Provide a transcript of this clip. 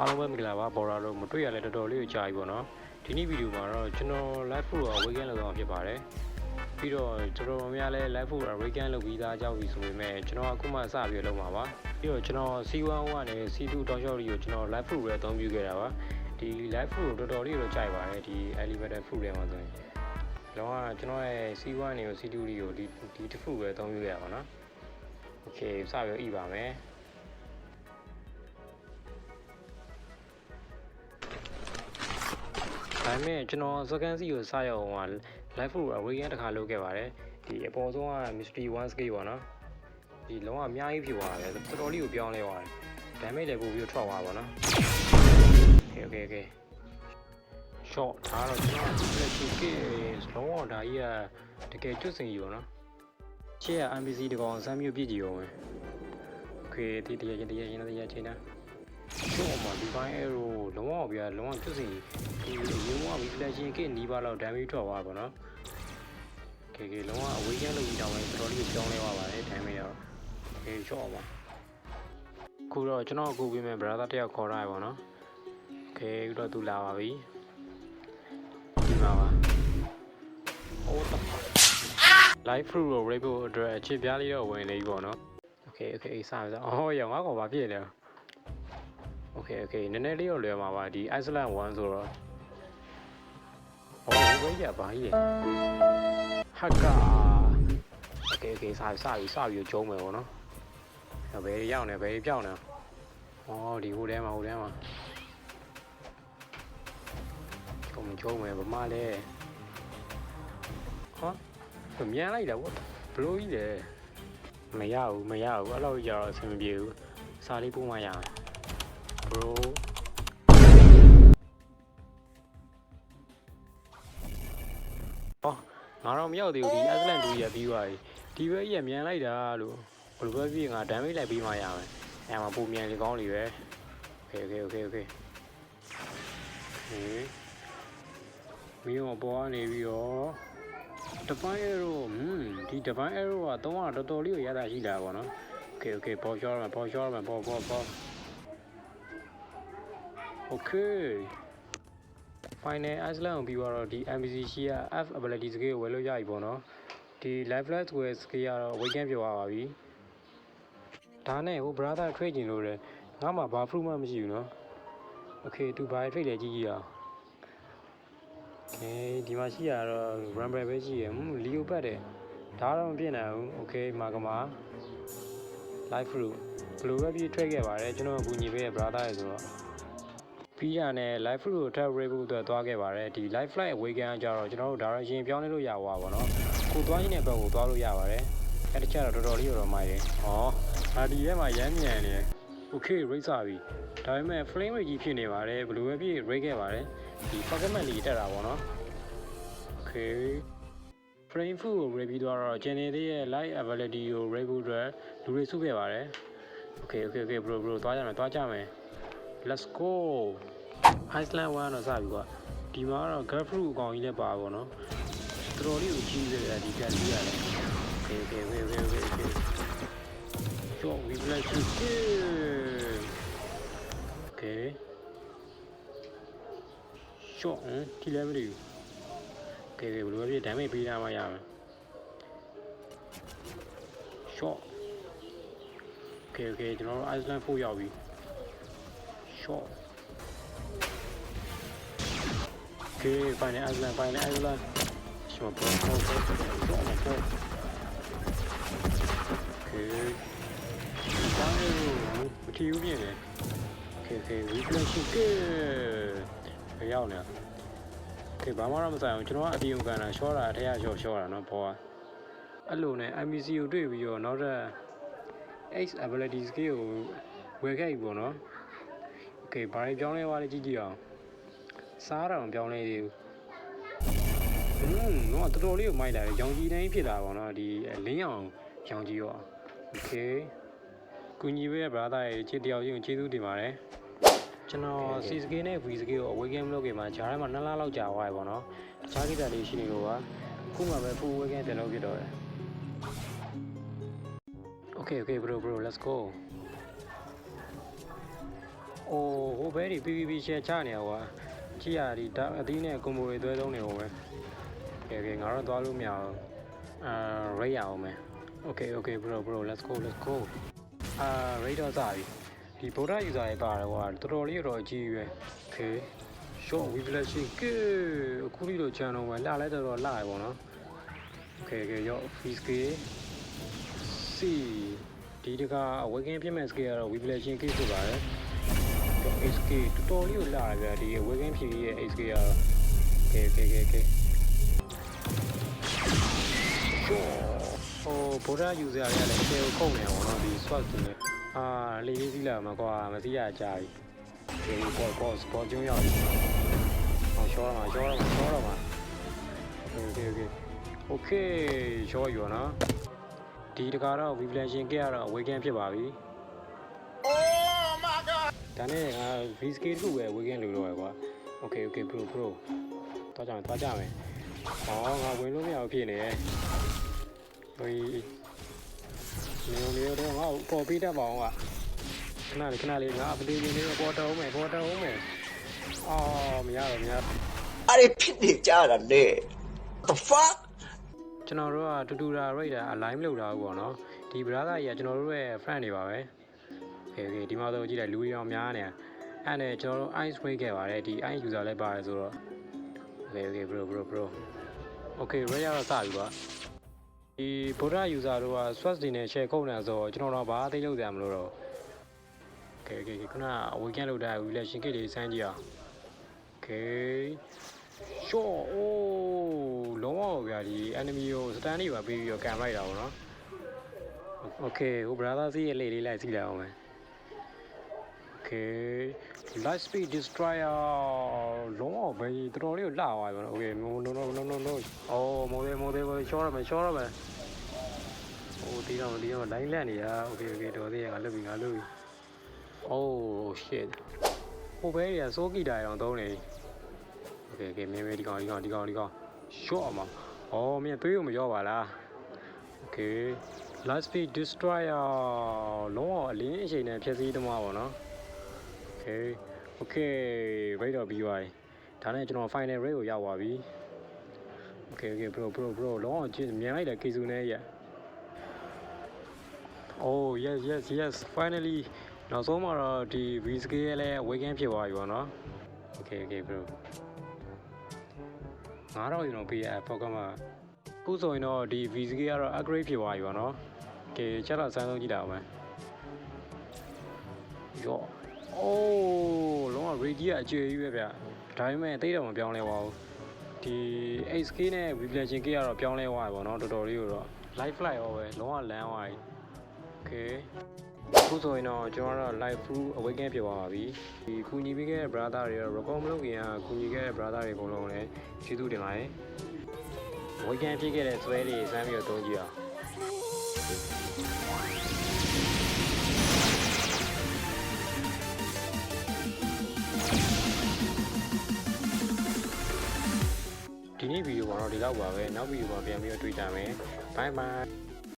အားလုံးပဲမင်္ဂလာပါဘော်ရာတို့မတွေ့ရလဲတော်တော်လေးကိုကြာပြီပေါ့နော်ဒီနေ့ဗီဒီယိုမှာတော့ကျွန်တော် live food ကို weekend လောက်အောင်ဖြစ်ပါတယ်ပြီးတော့တော်တော်များများလဲ live food weekend လောက်ပြီးသားကြောက်ပြီဆိုပေမဲ့ကျွန်တော်အခုမှစပြီးလုပ်မှာပါပြီးတော့ကျွန်တော် C1 ကနေ C2 တောင်းလျှောက်လေးကိုကျွန်တော် live food ပဲအသုံးပြုခဲ့တာပါဒီ live food ကိုတော်တော်လေးတော့ကြိုက်ပါတယ်ဒီ elevator food တွေမှာဆိုရင်လောကကျွန်တော်ရဲ့ C1 နေကို C2 လေးကိုဒီဒီတစ်ခုပဲအသုံးပြုခဲ့ရပါတော့ Okay စပြီးဤပါမယ် ဒါပေမဲ့ကျွန်တော်စကန်စီကိုစရောက်အောင်က live food awaken တစ်ခါလုပ်ခဲ့ပါတယ်ဒီအပေါ်ဆုံးက mystery one scale ပေါ့နော်ဒီလုံးဝအများကြီးဖြစ်သွားတယ်တော်တော်လေးကိုပြောင်းလဲသွားတယ် damage လည်းပို့ပြီးထွက်သွားပါတော့ okay okay okay short ဒါတော့ကျွန်တော်ဒီလက်ရှိကေလုံးဝဒါကြီးကတကယ်ကျွတ်စင်ကြီးပေါ့နော်ရှေ့က NPC တကောင်စမ်းမျိုးပြည့်ကြည့်အောင်ပဲ okay ဒီတရချင်းတရချင်းတရချင်းတာ ရှုံးမှာဒီပိုင်း arrow လုံးဝပြလုံးဝကျွတ်စီဒီရုံးက reflection ကိနီးပါတော့ damage ထွက်သွားပါတော့။ကေကေလုံးဝအဝေးကျလို့ပြီးတော့ပဲတော်တော်လေးပြောင်းလဲသွားပါတယ် damage တော့။ကေရှော့အောင်ပါ။ခုတော့ကျွန်တော်အခုပြင်မဲ့ brother တယောက်ခေါ်ထားရပါတော့။ကေခုတော့သူလာပါပြီ။ဒီမှာပါ။ Oh the fuck live fruit ကို rainbow အတွက်အချစ်ပြားလေးတော့ဝင်နေပြီပေါ့နော်။ Okay okay စပါစ။အော်ရောငါကောင်ဘာဖြစ်လဲ။ Okay okay နည်းနည်းလေးတော့လွယ်မှာပါဒီ Iceland 1ဆိုတော့ဟောဒီဘက်ကြီးကဘာကြီးလဲဟာကာ Okay okay စစပြီးစပြီးကျုံးမယ်ပေါ့နော်အဲ့ဘယ်ရောက်နေဘယ်ပြောင်းနေဩဒီဟိုထဲမှာဟိုထဲမှာကျုံကျုံးမယ်ဗမာလဲဟောမြန်လိုက်တာဗောဘလို့ကြီးလဲမရဘူးမရဘူးအဲ့လိုကြတော့အဆင်မပြေဘူးစားလေးပို့မှရမယ် bro ဟောငါတော့မရောက်သေးဘူးဒီ Iceland 2ရပြီးသွားပြီဒီဘက်ကြီးကမြန်လိုက်တာလို့ဘယ်လိုပဲဖြစ်ငါ damage လိုက်ပြီးမှရမယ်အဲမှာပုံမြန်လေကောင်းလေပဲ okay okay okay okay ဟေးမင်းတို့ပေါ်ကနေပြီးတော့တပိုင်း arrow ဟွန်းဒီတပိုင်း arrow ကတော့တော်တော်လေးကိုရတာရှိတာပေါ့နော် okay okay ပေါ်ရှော့ရမယ်ပေါ်ရှော့ရမယ်ပေါ်ပေါ်ပေါ် Okay Final Iceland ကိုပြီးတော့ဒီ NPC ရှိက F ability skill ကိုဝယ်လို့ရပြီပေါ့နော်ဒီ lifeless skill skill ကတော့ awaken ပြောရပါပြီဒါနဲ့ဟို brother trade ကျင်လို့တယ်ငါမှဘာ proof မှမရှိဘူးနော် Okay သူဘာ trade လဲကြည့်ကြည့်အောင် Okay ဒီမှာရှိရတော့ rumble ပဲရှိရဟွန်း leo ပတ်တယ်ဒါတော့မဖြစ်နိုင်ဘူး Okay မာကမာ life fruit ဘယ်လိုပဲပြီး trade ခဲ့ပါတယ်ကျွန်တော်အကူညီပေးတဲ့ brother ရဲ့ဆိုတော့ ပြီးရနဲ့ live fruit ကိုထပ် rate ဖို့အတွက်သွားခဲ့ပါတယ်ဒီ live flight awaken ကကြတော့ကျွန်တော်တို့ direction ပြောင်းလဲလို့ရပါပါတော့ကိုသွားရင်းတဲ့ဘက်ကိုသွားလို့ရပါတယ်အဲ့တချက်တော့တော်တော်လေးတော့မိုက်တယ်ဟောအာဒီထဲမှာရမ်းမြန်နေတယ် okay rate စပြီဒါပေမဲ့ frame rate ကြီးဖြစ်နေပါတယ်ဘယ်လိုပဲဖြစ် rate ခဲ့ပါတယ်ဒီ Pokemon လေးတက်တာပေါ့နော် okay frame food ကို rate ပြီးတော့ channel လေးရဲ့ live ability ကို rate ဖို့အတွက်လူတွေစုခဲ့ပါတယ် okay okay okay bro bro သွားကြမယ်သွားကြမယ် let's go Iceland 1တော့စပြီကွာဒီမှာကတော့ grapefruit အကောင်ကြီးလည်းပါပါတော့တော်တော်လေးကိုကြီးနေတယ်ဒီကက်ကြီးရတယ် okay okay okay okay okay okay so we bless you okay so ဟမ်ဒီလည်းမသိဘူး okay okay ဘယ်လိုပဲဖြစ် damage ပေးတာမှရမယ် so okay okay ကျွန်တော်တို့ Iceland 4ရောက်ပြီ shot. Okay, find the island, find the island. Shot, bro, bro, bro, bro, bro. Okay. ဒါရောမထီဘူးမြင်တယ်။ Okay, okay, reflection good. ဘယ်ရောက်လဲ။ Okay, ဘာမှတော့မဆိုင်ဘူး။ကျွန်တော်ကအပြေုံကန်တာရှော့တာအထက်ရရှော့ရှော့တာနော်ဘောက။အဲ့လိုနဲ့ MBC ကိုတွေ့ပြီးတော့နောက်ထပ် X ability skill ကိုဝယ်ခဲ့ပြီပေါ့နော်။ โอเคဘာတွေပြောင်းလဲသွားလဲကြည့်ကြည့်အောင်စားတာမပြောင်းလဲသေးဘူးဟွန်းတော့တော်တော်လေးကိုမိုက်လာတယ်ရောင်ကြီးတိုင်းဖြစ်လာပါတော့ဒီလင်းအောင်ရောင်ကြီးရောโอเคကုညီပဲ brother ရဲ့ချစ်တယောက်ချင်းကိုကျေးဇူးတင်ပါတယ်ကျွန်တော် C scale နဲ့ V scale ကို awaken မလုပ်ခင်မှာဂျားထဲမှာ2လလောက်ကြာသွားပြီပေါ့နော်တခြားကိစ္စလေးရှိနေလို့ပါခုမှပဲ full awaken ပြန်လုပ်ဖြစ်တော့တယ် Okay okay bro bro let's go အိုးဟိုဘဲဒီ PVP ရှယ်ချနေရကွာကြည့်ရဒီဒါအသီးနဲ့ကွန်ဘိုတွေသွဲသုံးနေဟိုပဲကဲကဲငါတော့သွားလို့မရအောင်အာရိတ်ရအောင်မယ် Okay okay bro bro let's go let's go အာရိတ်တော့စပြီဒီဗုဒ္ဓ user ရဲ့ပါတယ်ကွာတော်တော်လေးတော့အကြီးရွယ် Okay short reflection ကဲအခုဒီလို channel မှာလှလဲတော်တော်လှရပါတော့ Okay okay ရော free scale စီဒီတကအဝေကင်းပြမဲ့ scale ကတော့ reflection case ဖြစ်ပါတယ်တော့ HK တော်တော်လေးကိုလှရဗျာဒီအဝေကင်းဖြည့်ရဲ့ HK ကတော့ Okay okay okay okay ဟိုဗုဒ္ဓ user တွေကလည်း share ကိုခုတ်နေအောင်နော်ဒီ swap တွေနဲ့အာလေးလေးစီးလာမှာကွာမစီးရကြပြီဒီဘောဘောဘောကျုံရောက်ပြီဟောရှောရမှာရှောရမှာရှောရမှာ Okay okay okay ရှောယူနော်ဒီတကာတော့ reflection ကရတော့ awaken ဖြစ်ပါပြီ Oh my god! ဒါနဲ့ငါ risk တစ်ခုပဲ awaken လုပ်တော့ရကွာ Okay okay bro bro တော့ကြမယ်တော့ကြမယ်ဟောငါဝင်လို့မရဘူးဖြစ်နေရဲ့ဟိုနေနေတော့ငါ့ကိုပေါ်ပေးတတ်ပါအောင်ကခဏလေးခဏလေးငါအပလေးလေးလေးပေါ်တော့မယ်ပေါ်တော့မယ်အော်မရတော့မရအဲ့ဒီဖြစ်နေကြတာလေ the fuck ကျွန်တော်တို့ကတူတူတာ rate တာ align လုပ်တာပေါ့နော်ဒီ brother ကြီးကကျွန်တော်တို့ရဲ့ friend တွေပါပဲ okay okay ဒီမှာတော့ကြည့်လိုက်လူတွေအောင်များနေတာအဲ့နဲ့ကျွန်တော်တို့ ice spray ခဲ့ပါတယ်ဒီ ice user လည်းပါတယ်ဆိုတော့ okay okay bro bro bro okay rate ရတော့စပြီပါဒီဗုဒ္ဓ user တို့က swat တွေနဲ့ share ခုတ်နေဆိုတော့ကျွန်တော်တို့ဘာသိလို့စရာမလိုတော့ okay okay ခုနအဝေးကန်းလောက်တာ relation kit လေးစမ်းကြည့်အောင် okay sure အိုးလုံးဝဗျာဒီ enemy ကို stand တွေပါပေးပြီးတော့ကန်လိုက်တာပေါ့နော် okay ဟို brother စီးရဲ့လေလေးလိုက်စီးလိုက်အောင်မယ် okay light speed destroyer လုံးဝပဲတော်တော်လေးကိုလှသွားပြီပေါ့နော် okay no no no no no no အော်မိုးသေးမိုးသေးမိုးသေး short ရမယ် short ရမယ်ဟိုတီးတော့တီးတော့ line လက်နေရ okay okay တော်သေးရငါလွတ်ပြီငါလွတ်ပြီ oh shit ဟိုဘဲတွေကစိုးကီတာရောင်သုံးနေ okay okay မင်းမင်းဒီကောင်ဒီကောင်ဒီကောင်ဒီကောင် short အောင်ပါအော်မင်းသွေးကိုမရောပါလား okay last speed destroyer လုံးဝအလင်းအချိန်နဲ့ဖြည့်ဆည်းသမားပါတော့ okay okay ဘိတ်တော့ပြီးသွားပြီဒါနဲ့ကျွန်တော် final rate ကိုရောက်သွားပြီ okay okay bro bro bro လုံးဝကြည့်မြင်လိုက်တယ်ကေစုနဲ့ရ oh yes yes yes finally နောက်ဆုံးမှာတော့ဒီ V scale ရဲ့လည်း awaken ဖြစ်သွားပြီပေါ့နော် okay okay bro 9000ကျွန်တော်ပေးရ Pokemon မှာအခုဆိုရင်တော့ဒီ V scale ကတော့ upgrade ဖြစ်သွားပြီပေါ့နော် okay ချက်တော့စမ်းဆုံးကြည့်တာအောင်မယ်ယော အိုးလုံးဝ radius အကျွေကြီးပဲဗျဒါပေမဲ့တိတ်တော့မပြောင်းလဲပါဘူးဒီ HK နဲ့ Reflection K ကတော့ပြောင်းလဲသွားပြီပေါ့နော်တော်တော်လေးကိုတော့ live flight ရောပဲလုံးဝလမ်းသွားပြီ okay အခုဆိုရင်တော့ကျွန်တော်တို့ live through awaken ဖြစ်သွားပါပြီဒီကူညီပေးခဲ့တဲ့ brother တွေတော့ record မလုပ်ခင်ကကူညီခဲ့တဲ့ brother တွေအကုန်လုံးလည်းကျေးဇူးတင်ပါတယ် awaken ဖြစ်ခဲ့တဲ့ဆွဲလေးစမ်းပြီးတော့သုံးကြည့်အောင် ဒီနေ့ဗီဒီယိုကတော့ဒီလောက်ပါပဲနောက်ဗီဒီယိုမှာပြန်ပြီးတော့တွေ့ကြမယ် bye bye